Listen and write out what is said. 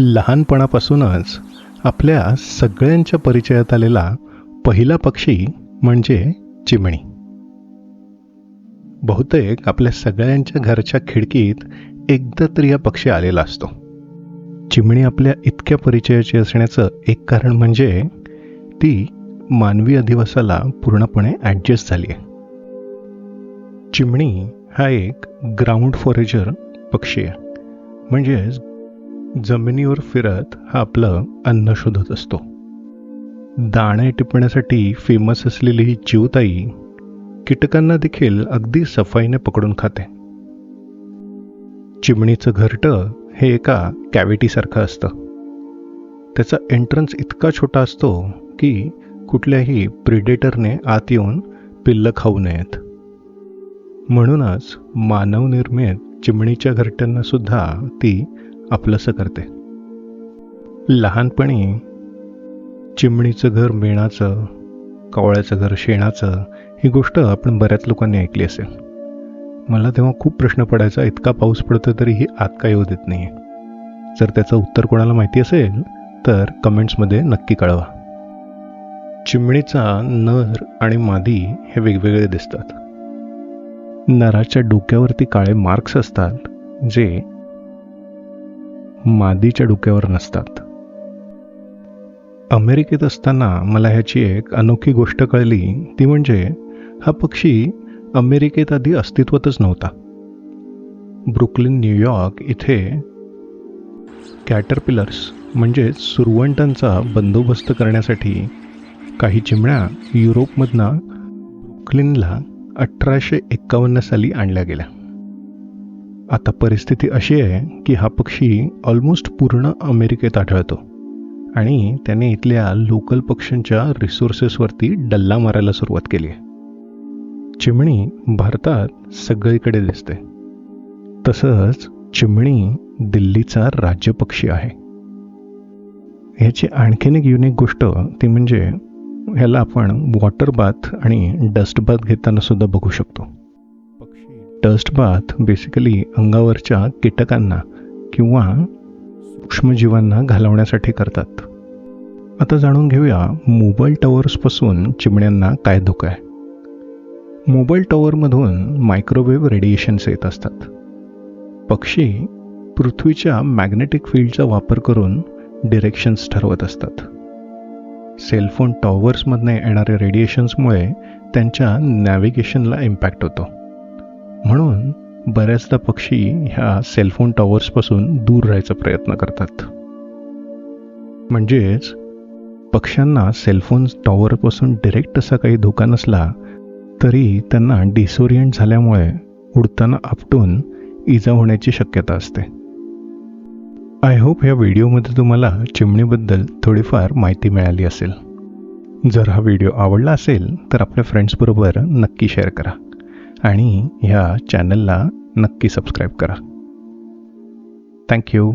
लहानपणापासूनच आपल्या सगळ्यांच्या परिचयात आलेला पहिला पक्षी म्हणजे चिमणी. बहुतेक आपल्या सगळ्यांच्या घरच्या खिडकीत एकदा तरी हा पक्षी आलेला असतो. चिमणी आपल्या इतक्या परिचयाची असण्याचं एक कारण म्हणजे ती मानवी अधिवासाला पूर्णपणे ॲडजस्ट झाली आहे चिमणी हा एक ग्राउंड फॉरेजर पक्षी आहे. म्हणजेच जमिनीवर फिरत हा आपलं अन्न शोधत असतो. दाणे टिपण्यासाठी फेमस असलेली ही जीवताई कीटकांना देखील अगदी सफाईने पकडून खाते. चिमणीचं घरटं हे एका कॅव्हिटीसारखं असतं. त्याचा एंट्रन्स इतका छोटा असतो की कुठल्याही प्रिडेटरने आत येऊन पिल्लं खाऊ नयेत. म्हणूनच मानवनिर्मित चिमणीच्या घरट्यांना सुद्धा ती आपलंसं करते. लहानपणी चिमणीचं घर मेणाचं कावळ्याचं घर शेणाचं ही गोष्ट आपण बऱ्याच लोकांनी ऐकली असेल. मला तेव्हा खूप प्रश्न पडायचा इतका पाऊस पडतो तरीही आत काय येऊ देत नाही जर त्याचं उत्तर कोणाला माहिती असेल तर कमेंट्समध्ये नक्की कळवा. चिमणीचा नर आणि मादी हे वेगवेगळे दिसतात. नराच्या डोक्यावरती काळे मार्क्स असतात जे मादीच्या डोक्यावर नसतात. अमेरिकेत असताना मला ह्याची एक अनोखी गोष्ट कळली. ती म्हणजे हा पक्षी अमेरिकेत आधी अस्तित्वातच नव्हता. ब्रुकलिन न्यूयॉर्क इथे कॅटरपिलर्स म्हणजेच सुरवंटांचा बंदोबस्त करण्यासाठी काही चिमण्या युरोपमधनं ब्रुकलिनला अठराशे एक्कावन्न साली आणल्या गेल्या. आता परिस्थिती अशी आहे की हा पक्षी ऑलमोस्ट पूर्ण अमेरिकेत आढळतो. आणि त्याने इथल्या लोकल पक्ष्यांच्या रिसोर्सेसवरती डल्ला मारायला सुरुवात केली आहे. चिमणी भारतात सगळीकडे दिसते. तसंच चिमणी दिल्लीचा राज्यपक्षी आहे. ह्याची आणखीन एक युनिक गोष्ट ती म्हणजे ह्याला आपण वॉटर बाथ आणि डस्ट बाथ घेताना सुद्धा बघू शकतो. डस्ट बाथ बेसिकली अंगावरच्या कीटकांना किंवा सूक्ष्मजीवांना घालवण्यासाठी करतात. आता जाणून घेऊया मोबाईल टॉवर्सपासून चिमण्यांना काय धोका आहे. मोबाईल टॉवरमधून मायक्रोवेव्ह रेडिएशन्स येत असतात. पक्षी पृथ्वीच्या मॅग्नेटिक फील्डचा वापर करून डिरेक्शन्स ठरवत असतात. सेलफोन टॉवर्समधनं येणाऱ्या रेडिएशन्समुळे त्यांच्या नॅव्हिगेशनला इम्पॅक्ट होतो. म्हणून बऱ्याचदा पक्षी ह्या सेलफोन टॉवर्सपासून दूर राहायचा प्रयत्न करतात. म्हणजेच पक्ष्यांना सेलफोन टॉवरपासून डिरेक्ट असा काही धोका नसला तरी त्यांना डिसोरियंट झाल्यामुळे उडताना आपटून इजा होण्याची शक्यता असते. आय होप ह्या व्हिडिओमध्ये तुम्हाला चिमणीबद्दल थोडीफार माहिती मिळाली असेल. जर हा व्हिडिओ आवडला असेल तर आपल्या फ्रेंड्सबरोबर नक्की शेअर करा. आणि ह्या चॅनलला नक्की सबस्क्राईब करा. थँक्यू